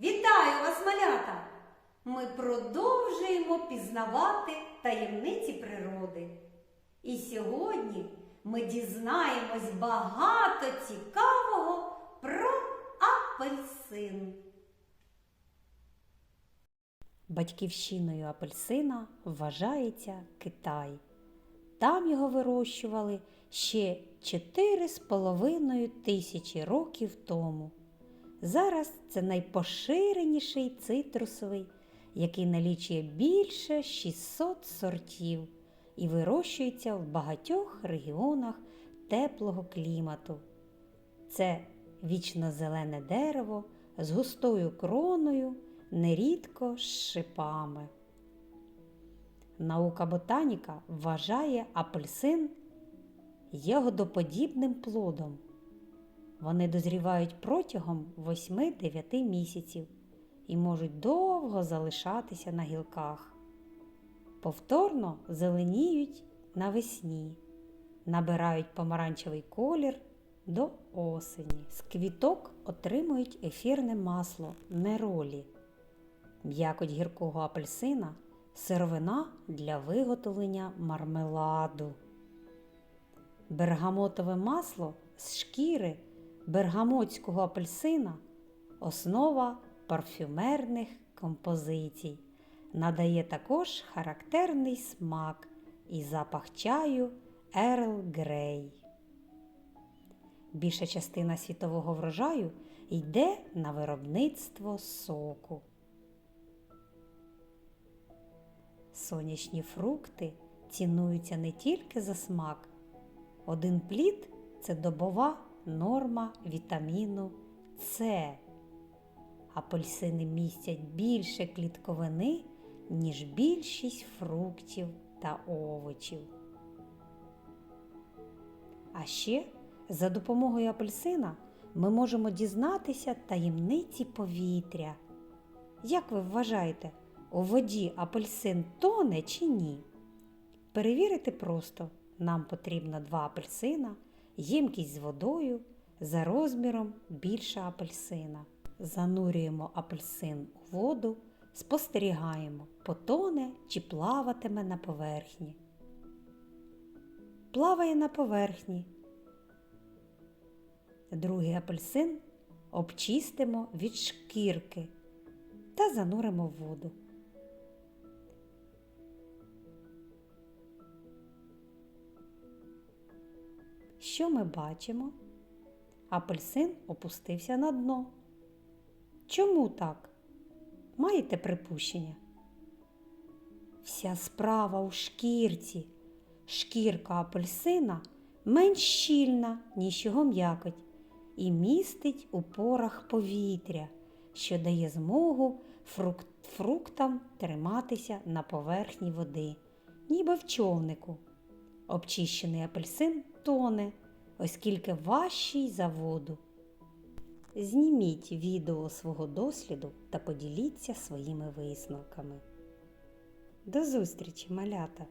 Вітаю вас, малята! Ми продовжуємо пізнавати таємниці природи. І сьогодні ми дізнаємось багато цікавого про апельсин. Батьківщиною апельсина вважається Китай. Там його вирощували ще 4,5 тисячі років тому. Зараз це найпоширеніший цитрусовий, який налічує більше 600 сортів і вирощується в багатьох регіонах теплого клімату. Це вічно-зелене дерево з густою кроною, нерідко з шипами. Наука ботаніка вважає апельсин ягодоподібним плодом. Вони дозрівають протягом 8-9 місяців і можуть довго залишатися на гілках. Повторно зеленіють навесні, набирають помаранчевий колір до осені. З квіток отримують ефірне масло неролі, м'якоть гіркого апельсина, сировина для виготовлення мармеладу. Бергамотове масло з шкіри бергамотського апельсина основа парфюмерних композицій. Надає також характерний смак і запах чаю Ерл Грей. Більша частина світового врожаю йде на виробництво соку. Сонячні фрукти цінуються не тільки за смак. Один плід це добова норма вітаміну С. Апельсини містять більше клітковини, ніж більшість фруктів та овочів. А ще за допомогою апельсина ми можемо дізнатися таємниці повітря. Як ви вважаєте, у воді апельсин тоне чи ні? Перевірити просто. Нам потрібно два апельсина, ємкість з водою за розміром більша апельсина. Занурюємо апельсин у воду, спостерігаємо, потоне чи плаватиме на поверхні. Плаває на поверхні. Другий апельсин обчистимо від шкірки та зануримо в воду. Що ми бачимо? Апельсин опустився на дно. Чому так? Маєте припущення? Вся справа у шкірці. Шкірка апельсина менш щільна, ніж його м'якоть, і містить у порах повітря, що дає змогу фрукт, фруктам триматися на поверхні води, ніби в човнику. Обчищений апельсин тоне, оскільки важчий за воду. Зніміть відео свого досліду та поділіться своїми висновками. До зустрічі, малята!